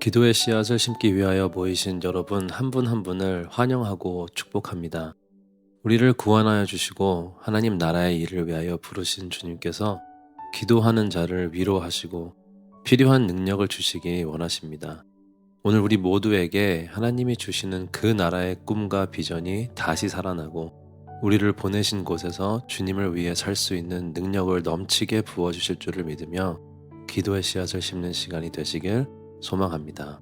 기도의 씨앗을 심기 위하여 모이신 여러분 한분한 분을 환영하고 축복합니다. 우리를 구원하여 주시고 하나님 나라의 일을 위하여 부르신 주님께서 기도하는 자를 위로하시고 필요한 능력을 주시기 원하십니다. 오늘 우리 모두에게 하나님이 주시는 그 나라의 꿈과 비전이 다시 살아나고 우리를 보내신 곳에서 주님을 위해 살 수 있는 능력을 넘치게 부어주실 줄을 믿으며 기도의 씨앗을 심는 시간이 되시길 소망합니다.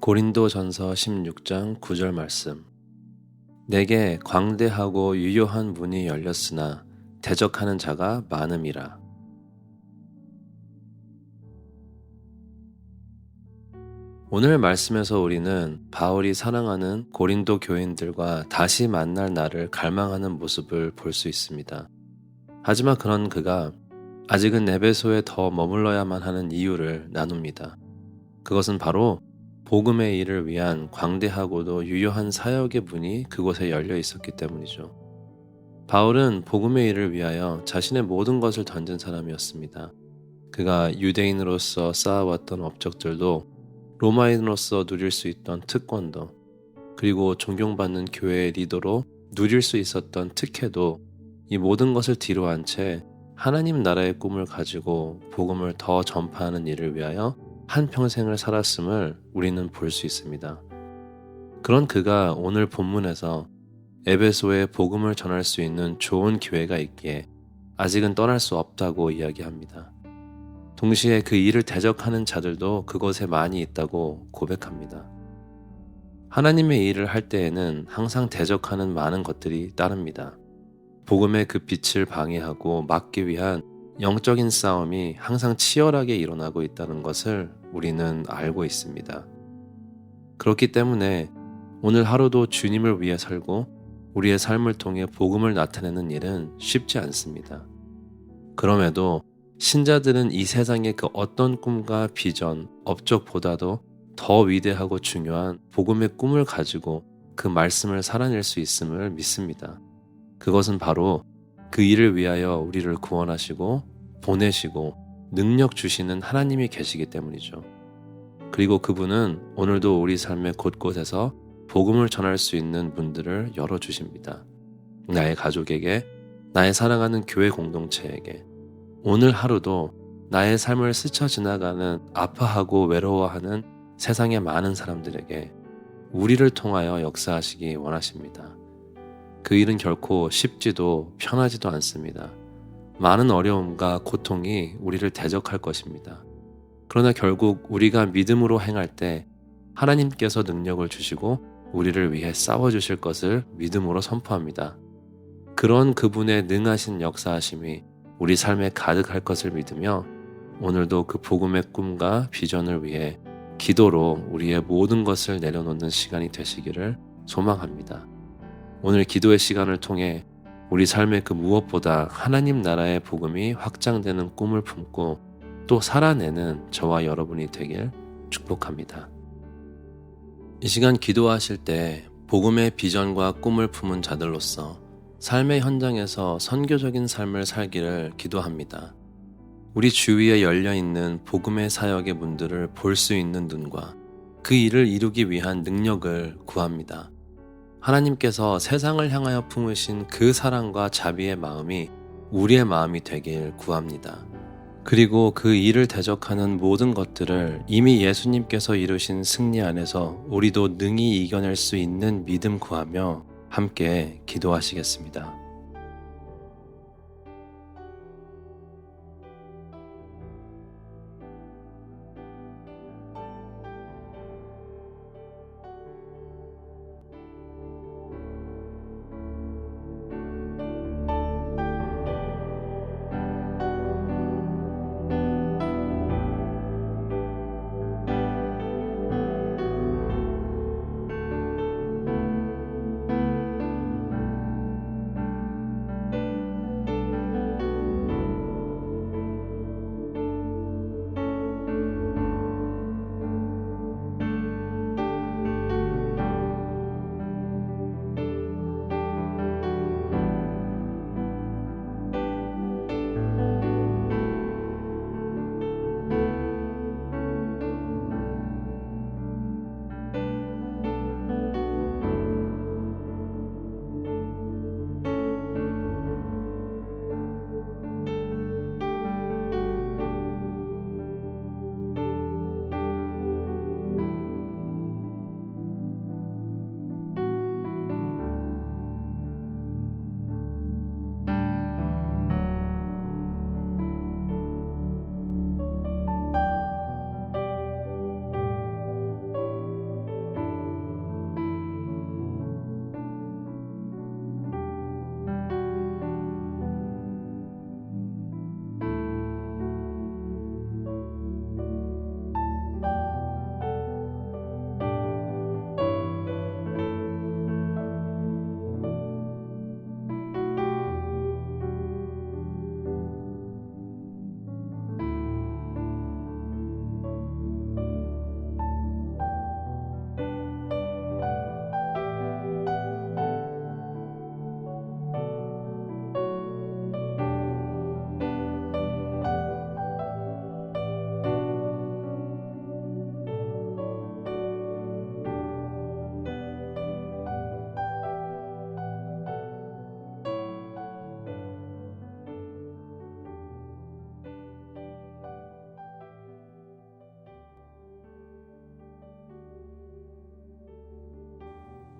고린도 전서 16장 9절 말씀. 내게 광대하고 유효한 문이 열렸으나 대적하는 자가 많음이라. 오늘 말씀에서 우리는 바울이 사랑하는 고린도 교인들과 다시 만날 날을 갈망하는 모습을 볼 수 있습니다. 하지만 그런 그가 아직은 에베소에 더 머물러야만 하는 이유를 나눕니다. 그것은 바로 복음의 일을 위한 광대하고도 유효한 사역의 문이 그곳에 열려 있었기 때문이죠. 바울은 복음의 일을 위하여 자신의 모든 것을 던진 사람이었습니다. 그가 유대인으로서 쌓아왔던 업적들도 로마인으로서 누릴 수 있던 특권도 그리고 존경받는 교회의 리더로 누릴 수 있었던 특혜도 이 모든 것을 뒤로 한 채 하나님 나라의 꿈을 가지고 복음을 더 전파하는 일을 위하여 한 평생을 살았음을 우리는 볼 수 있습니다. 그런 그가 오늘 본문에서 에베소에 복음을 전할 수 있는 좋은 기회가 있기에 아직은 떠날 수 없다고 이야기합니다. 동시에 그 일을 대적하는 자들도 그곳에 많이 있다고 고백합니다. 하나님의 일을 할 때에는 항상 대적하는 많은 것들이 따릅니다. 복음의 그 빛을 방해하고 막기 위한 영적인 싸움이 항상 치열하게 일어나고 있다는 것을 우리는 알고 있습니다. 그렇기 때문에 오늘 하루도 주님을 위해 살고 우리의 삶을 통해 복음을 나타내는 일은 쉽지 않습니다. 그럼에도 신자들은 이 세상의 그 어떤 꿈과 비전, 업적보다도 더 위대하고 중요한 복음의 꿈을 가지고 그 말씀을 살아낼 수 있음을 믿습니다. 그것은 바로 그 일을 위하여 우리를 구원하시고 보내시고 능력 주시는 하나님이 계시기 때문이죠. 그리고 그분은 오늘도 우리 삶의 곳곳에서 복음을 전할 수 있는 문들을 열어주십니다. 나의 가족에게, 나의 사랑하는 교회 공동체에게, 오늘 하루도 나의 삶을 스쳐 지나가는 아파하고 외로워하는 세상의 많은 사람들에게 우리를 통하여 역사하시기 원하십니다. 그 일은 결코 쉽지도 편하지도 않습니다. 많은 어려움과 고통이 우리를 대적할 것입니다. 그러나 결국 우리가 믿음으로 행할 때 하나님께서 능력을 주시고 우리를 위해 싸워주실 것을 믿음으로 선포합니다. 그런 그분의 능하신 역사하심이 우리 삶에 가득할 것을 믿으며 오늘도 그 복음의 꿈과 비전을 위해 기도로 우리의 모든 것을 내려놓는 시간이 되시기를 소망합니다. 오늘 기도의 시간을 통해 우리 삶의 그 무엇보다 하나님 나라의 복음이 확장되는 꿈을 품고 또 살아내는 저와 여러분이 되길 축복합니다. 이 시간 기도하실 때 복음의 비전과 꿈을 품은 자들로서 삶의 현장에서 선교적인 삶을 살기를 기도합니다. 우리 주위에 열려 있는 복음의 사역의 문들을 볼 수 있는 눈과 그 일을 이루기 위한 능력을 구합니다. 하나님께서 세상을 향하여 품으신 그 사랑과 자비의 마음이 우리의 마음이 되길 구합니다. 그리고 그 일을 대적하는 모든 것들을 이미 예수님께서 이루신 승리 안에서 우리도 능히 이겨낼 수 있는 믿음 구하며 함께 기도하시겠습니다.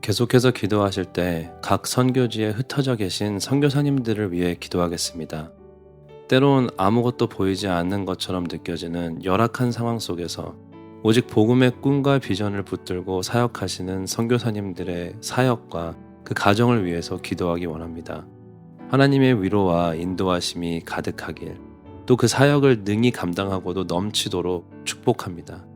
계속해서 기도하실 때 각 선교지에 흩어져 계신 선교사님들을 위해 기도하겠습니다. 때론 아무것도 보이지 않는 것처럼 느껴지는 열악한 상황 속에서 오직 복음의 꿈과 비전을 붙들고 사역하시는 선교사님들의 사역과 그 가정을 위해서 기도하기 원합니다. 하나님의 위로와 인도하심이 가득하길 또 그 사역을 능히 감당하고도 넘치도록 축복합니다.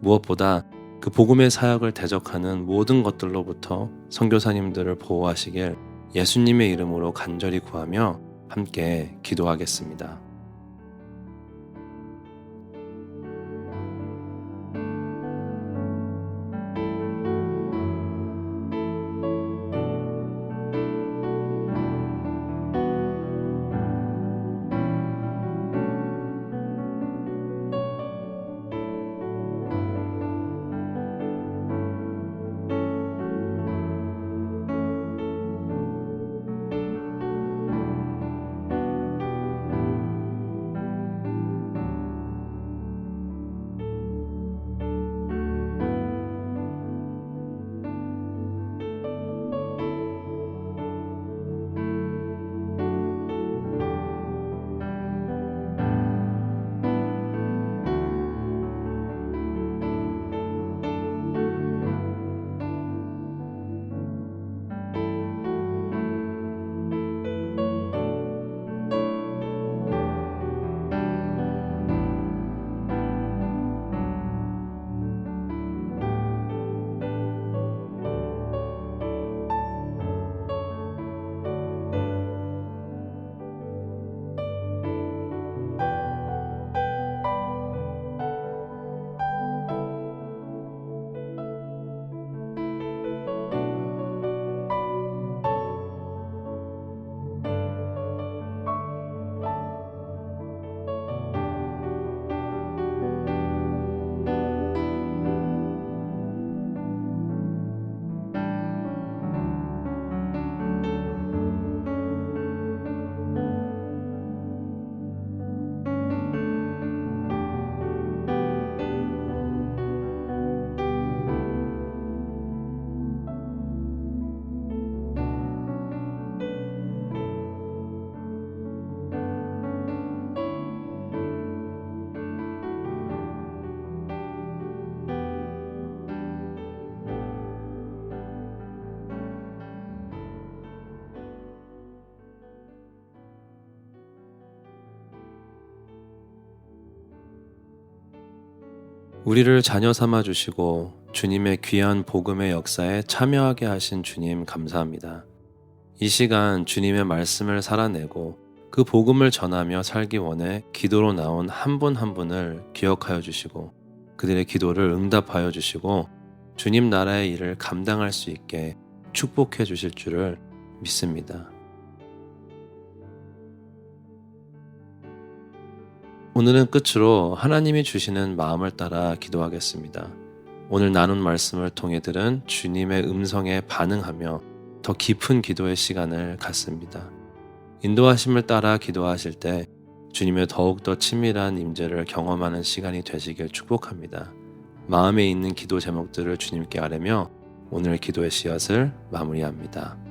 무엇보다 그 복음의 사역을 대적하는 모든 것들로부터 선교사님들을 보호하시길 예수님의 이름으로 간절히 구하며 함께 기도하겠습니다. 우리를 자녀 삼아 주시고 주님의 귀한 복음의 역사에 참여하게 하신 주님 감사합니다. 이 시간 주님의 말씀을 살아내고 그 복음을 전하며 살기 원해 기도로 나온 한 분한 분을 기억하여 주시고 그들의 기도를 응답하여 주시고 주님 나라의 일을 감당할 수 있게 축복해 주실 줄을 믿습니다. 오늘은 끝으로 하나님이 주시는 마음을 따라 기도하겠습니다. 오늘 나눈 말씀을 통해 들은 주님의 음성에 반응하며 더 깊은 기도의 시간을 갖습니다. 인도하심을 따라 기도하실 때 주님의 더욱더 친밀한 임재를 경험하는 시간이 되시길 축복합니다. 마음에 있는 기도 제목들을 주님께 아뢰며 오늘 기도의 씨앗을 마무리합니다.